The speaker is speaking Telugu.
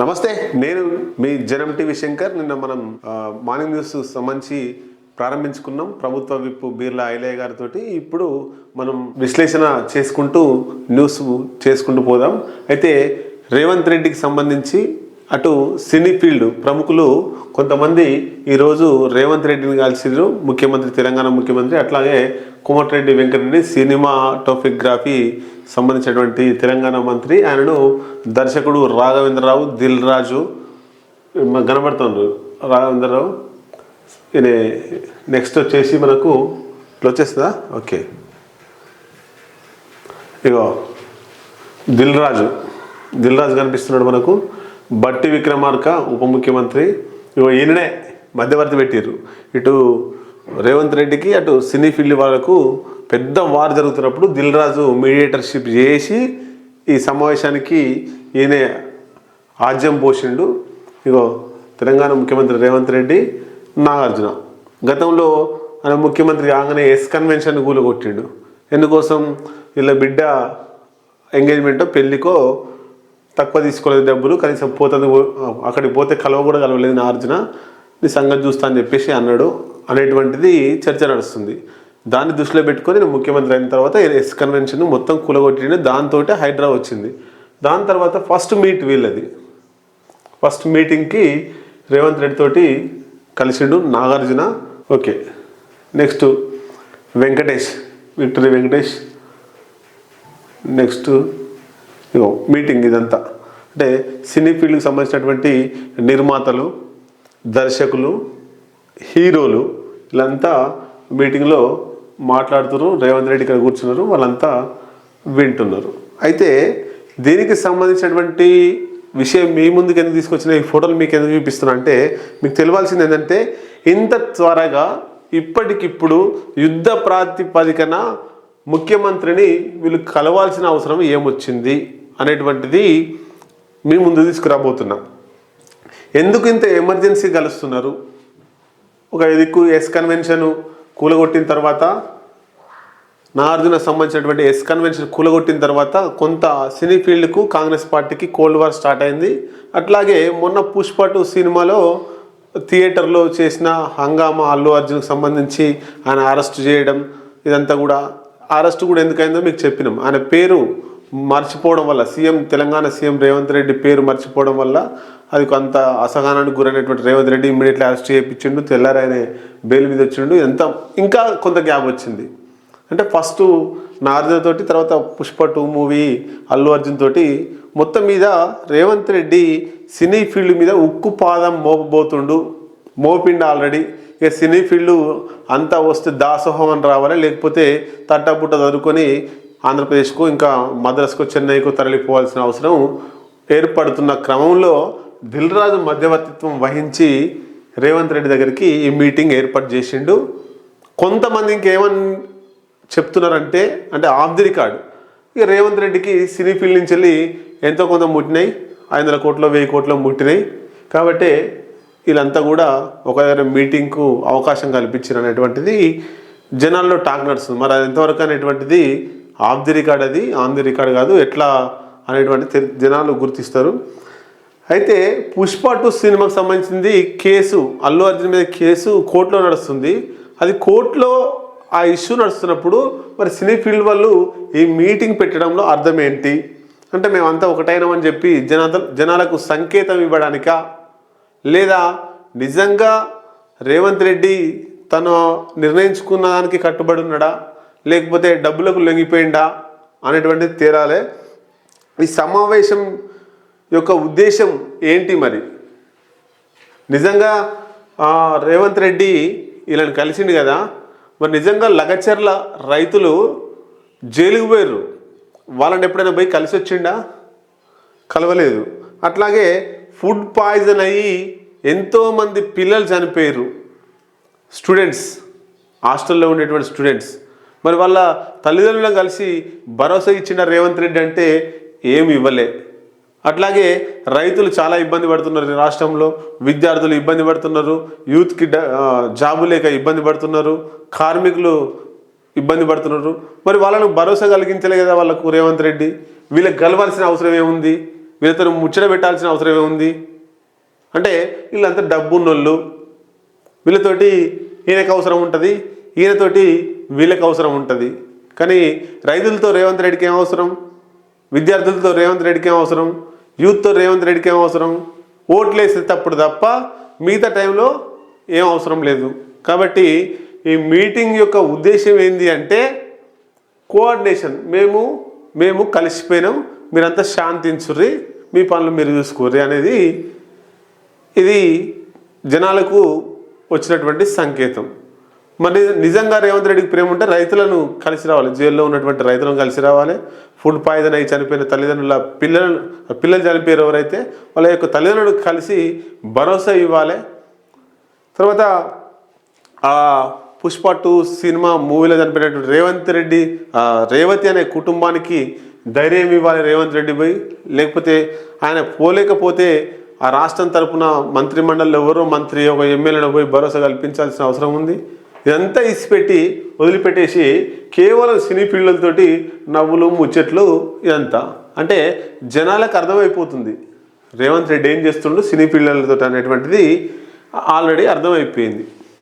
నమస్తే నేను మీ జనం టీవీ శంకర్. నిన్న మనం మార్నింగ్ న్యూస్ సంబంధించి ప్రారంభించుకున్నాం. ప్రభుత్వ విప్పు బీర్లా ఐలయ్య గారితో ఇప్పుడు మనం విశ్లేషణ చేసుకుంటూ న్యూస్ చేసుకుంటూ పోదాం. అయితే రేవంత్ రెడ్డికి సంబంధించి అటు సినీ ఫీల్డ్ ప్రముఖులు కొంతమంది ఈరోజు రేవంత్ రెడ్డిని కలిసిరు ముఖ్యమంత్రి తెలంగాణ ముఖ్యమంత్రి అట్లాగే కోమటిరెడ్డి వెంకటరెడ్డి సినిమాటోఫిగ్రఫీ సంబంధించినటువంటి తెలంగాణ మంత్రి. ఆయనను దర్శకుడు రాఘవేంద్రరావు దిల్ రాజు కనబడుతున్నారు రాఘవేంద్రరావు ఈయన నెక్స్ట్ వచ్చేసి మనకు ఇట్లా వచ్చేస్తుందా? ఓకే. ఇగో దిల్ రాజు. దిల్ రాజు కనిపిస్తున్నాడు మనకు. బట్టి విక్రమార్క ఉప ముఖ్యమంత్రి. ఇగో ఈయననే మధ్యవర్తి పెట్టిర్రు. ఇటు రేవంత్ రెడ్డికి అటు సినీ ఫీల్డ్ వాళ్ళకు పెద్ద వార్ జరుగుతున్నప్పుడు దిల్ రాజు మీడియేటర్షిప్ చేసి ఈ సమావేశానికి ఈయనే ఆజ్యం పోషిండు. ఇగో తెలంగాణ ముఖ్యమంత్రి రేవంత్ రెడ్డి నాగార్జున. గతంలో ఆయన ముఖ్యమంత్రి కాగానే ఎస్ కన్వెన్షన్ కూలగొట్టిండు. ఎందుకోసం? వీళ్ళ బిడ్డ ఎంగేజ్మెంటో పెళ్ళికో తక్కువ తీసుకోలేదు డబ్బులు కనీసం పోతుంది అక్కడికి పోతే కలవ కూడా కలవలేదు నాగార్జున నీ సంగతి చూస్తా అని చెప్పేసి అన్నాడు. అనేటువంటిది చర్చ నడుస్తుంది. దాన్ని దృష్టిలో పెట్టుకొని నేను ముఖ్యమంత్రి అయిన తర్వాత ఎస్ కన్వెన్షన్ మొత్తం కూలగొట్టిండు. దాంతో హైడ్రా వచ్చింది. దాని తర్వాత ఫస్ట్ మీట్ వీళ్ళది. ఫస్ట్ మీటింగ్కి రేవంత్ రెడ్డి తోటి కలిసిండు Nagarjuna. Okay. Next Venkatesh. Victory Venkatesh. Next ఇగో మీటింగ్ ఇదంతా. అంటే సినీ ఫీల్డ్కి సంబంధించినటువంటి నిర్మాతలు దర్శకులు హీరోలు వీళ్ళంతా మీటింగ్లో మాట్లాడుతున్నారు. రేవంత్ రెడ్డి ఇక్కడ కూర్చున్నారు. వాళ్ళంతా వింటున్నారు. అయితే దీనికి సంబంధించినటువంటి విషయం మీ ముందుకు ఎందుకు తీసుకొచ్చిన ఈ ఫోటోలు మీకు ఎందుకు చూపిస్తున్నా అంటే మీకు తెలియాల్సింది ఏంటంటే ఇంత త్వరగా ఇప్పటికిప్పుడు యుద్ధ ప్రాతిపదికన ముఖ్యమంత్రిని వీళ్ళు కలవాల్సిన అవసరం ఏమొచ్చింది? అనేటువంటిది మీ ముందు తీసుకురాబోతున్నాం. ఎందుకు ఇంత ఎమర్జెన్సీ కలుస్తున్నారు? ఒక దిక్కు ఎస్ కన్వెన్షన్ కూలగొట్టిన తర్వాత నాగార్జున సంబంధించినటువంటి ఎస్ కన్వెన్షన్ కూలగొట్టిన తర్వాత కొంత సినీ ఫీల్డ్కు కాంగ్రెస్ పార్టీకి కోల్డ్ వార్ స్టార్ట్ అయింది. అట్లాగే మొన్న పుష్ప టూ సినిమాలో థియేటర్లో చేసిన హంగామా అల్లు అర్జున్కి సంబంధించి ఆయన అరెస్ట్ చేయడం ఇదంతా కూడా అరెస్ట్ కూడా ఎందుకైందో మీకు చెప్పినాం. ఆయన పేరు మర్చిపోవడం వల్ల సీఎం తెలంగాణ సీఎం రేవంత్ రెడ్డి పేరు మర్చిపోవడం వల్ల అది కొంత అసహనానికి గురైనటువంటి రేవంత్ రెడ్డి ఇమ్మీడియట్లీ అరెస్ట్ చేయించిండు తెల్లారి బెయిల్ మీద వచ్చిండు ఎంత ఇంకా కొంత గ్యాప్ వచ్చింది. అంటే ఫస్ట్ నారద తోటి తర్వాత పుష్ప టూ మూవీ అల్లు అర్జున్ తోటి మొత్తం మీద రేవంత్ రెడ్డి సినీ ఫీల్డ్ మీద ఉక్కు పాదం మోపబోతుండు మోపిండు ఆల్రెడీ. ఇక సినీ ఫీల్డ్ అంతా వస్తే దాసోహం అని రావాలి లేకపోతే తట్టబుట్ట చదువుకొని ఆంధ్రప్రదేశ్కు ఇంకా మద్రాస్కు చెన్నైకు తరలిపోవాల్సిన అవసరం ఏర్పడుతున్న క్రమంలో దిల్ రాజు మధ్యవర్తిత్వం వహించి రేవంత్ రెడ్డి దగ్గరికి ఈ మీటింగ్ ఏర్పాటు చేసిండు. కొంతమంది ఇంకేమని చెప్తున్నారంటే అంటే ఆఫ్ ది రికార్డ్. ఇక రేవంత్ రెడ్డికి సినీ ఫీల్డ్ నుంచి వెళ్ళి ఎంతో కొంత ముట్టినాయి. ఐదు వందల కోట్లు వెయ్యి కోట్లు ముట్టినాయి. కాబట్టి వీళ్ళంతా కూడా ఒక దగ్గర మీటింగ్కు అవకాశం కల్పించారు అనేటువంటిది జనాల్లో టాక్ నడుస్తుంది. మరి అది ఎంతవరకు అనేటువంటిది ఆఫ్ ది రికార్డ్ అది ఆన్ ది రికార్డ్ కాదు ఎట్లా అనేటువంటి తె- జనాలు గుర్తిస్తారు. అయితే పుష్ప టూ సినిమాకు సంబంధించింది కేసు అల్లు అర్జున్ మీద కేసు కోర్టులో నడుస్తుంది. అది కోర్టులో ఆ ఇష్యూ నడుస్తున్నప్పుడు మరి సినీ ఫీల్డ్ వాళ్ళు ఈ మీటింగ్ పెట్టడంలో అర్థం ఏంటి అంటే మేమంతా ఒకటైనామని చెప్పి జనాత జనాలకు సంకేతం ఇవ్వడానికా? లేదా నిజంగా రేవంత్ రెడ్డి తను నిర్ణయించుకున్న దానికి కట్టుబడి ఉన్నాడా? లేకపోతే డబ్బులకు లొంగిపోయిందా అనేటువంటిది తేరాలే. ఈ సమావేశం యొక్క ఉద్దేశం ఏంటి మరి? నిజంగా రేవంత్ రెడ్డి వీళ్ళని కలిసిండు కదా మరి నిజంగా లగచర్ల రైతులు జైలుకు పోయారు వాళ్ళని ఎప్పుడైనా పోయి కలిసి వచ్చిండా? కలవలేదు. అట్లాగే ఫుడ్ పాయిజన్ అయ్యి ఎంతోమంది పిల్లలు చనిపోయారు స్టూడెంట్స్ హాస్టల్లో ఉండేటువంటి స్టూడెంట్స్. మరి వాళ్ళ తల్లిదండ్రులను కలిసి భరోసా ఇచ్చిన రేవంత్ రెడ్డి అంటే ఏమి ఇవ్వలే. అట్లాగే రైతులు చాలా ఇబ్బంది పడుతున్నారు ఈ రాష్ట్రంలో విద్యార్థులు ఇబ్బంది పడుతున్నారు యూత్కి డ- జాబు లేక ఇబ్బంది పడుతున్నారు కార్మికులు ఇబ్బంది పడుతున్నారు. మరి వాళ్ళను భరోసా కలిగించలే కదా వాళ్ళకు రేవంత్ రెడ్డి? వీళ్ళకి గెలవాల్సిన అవసరం ఏముంది? వీళ్ళతో ముచ్చట పెట్టాల్సిన అవసరం ఏముంది? అంటే వీళ్ళంతా డబ్బున్నోళ్ళు. వీళ్ళతోటి ఈయనకు అవసరం ఉంటుంది ఈయనతోటి వీళ్ళకి అవసరం ఉంటుంది. కానీ రైతులతో రేవంత్ రెడ్డికి ఏం అవసరం? విద్యార్థులతో రేవంత్ రెడ్డికి ఏం అవసరం? యూత్తో రేవంత్ రెడ్డికి ఏం అవసరం? ఓట్లు వేసేటప్పుడు తప్ప మిగతా టైంలో ఏం అవసరం లేదు. కాబట్టి ఈ మీటింగ్ యొక్క ఉద్దేశం ఏంది అంటే కోఆర్డినేషన్. మేము మేము కలిసిపోయినాం. మీరంతా శాంతించుర్రి. మీ పనులు మీరు చూసుకోర్రి అనేది ఇది జనాలకు వచ్చినటువంటి సంకేతం. మరి నిజంగా రేవంత్ రెడ్డికి ప్రేమ ఉంటే రైతులను కలిసి రావాలి. జైల్లో ఉన్నటువంటి రైతులను కలిసి రావాలి. ఫుడ్ పాయిజన్ అయి చనిపోయిన తల్లిదండ్రుల పిల్లలను పిల్లలు చనిపోయారు ఎవరైతే వాళ్ళ యొక్క తల్లిదండ్రులకు కలిసి భరోసా ఇవ్వాలి. తర్వాత ఆ పుష్ప టూ సినిమా మూవీలో చనిపోయినటువంటి రేవంత్ రెడ్డి రేవతి అనే కుటుంబానికి ధైర్యం ఇవ్వాలి రేవంత్ రెడ్డి పోయి. లేకపోతే ఆయన పోలేకపోతే ఆ రాష్ట్రం తరపున మంత్రిమండలిలో ఎవరో మంత్రి ఒక ఎమ్మెల్యేలో పోయి భరోసా కల్పించాల్సిన అవసరం ఉంది. ఇదంతా ఇసిపెట్టి వదిలిపెట్టేసి కేవలం సినీ పిల్లలతోటి నవ్వులు ముచ్చట్లు ఇదంతా. అంటే జనాలకు అర్థమైపోతుంది. రేవంత్ రెడ్డి ఏం చేస్తుండో? సినీ పిల్లలతో అనేటువంటిది ఆల్రెడీ అర్థమైపోయింది.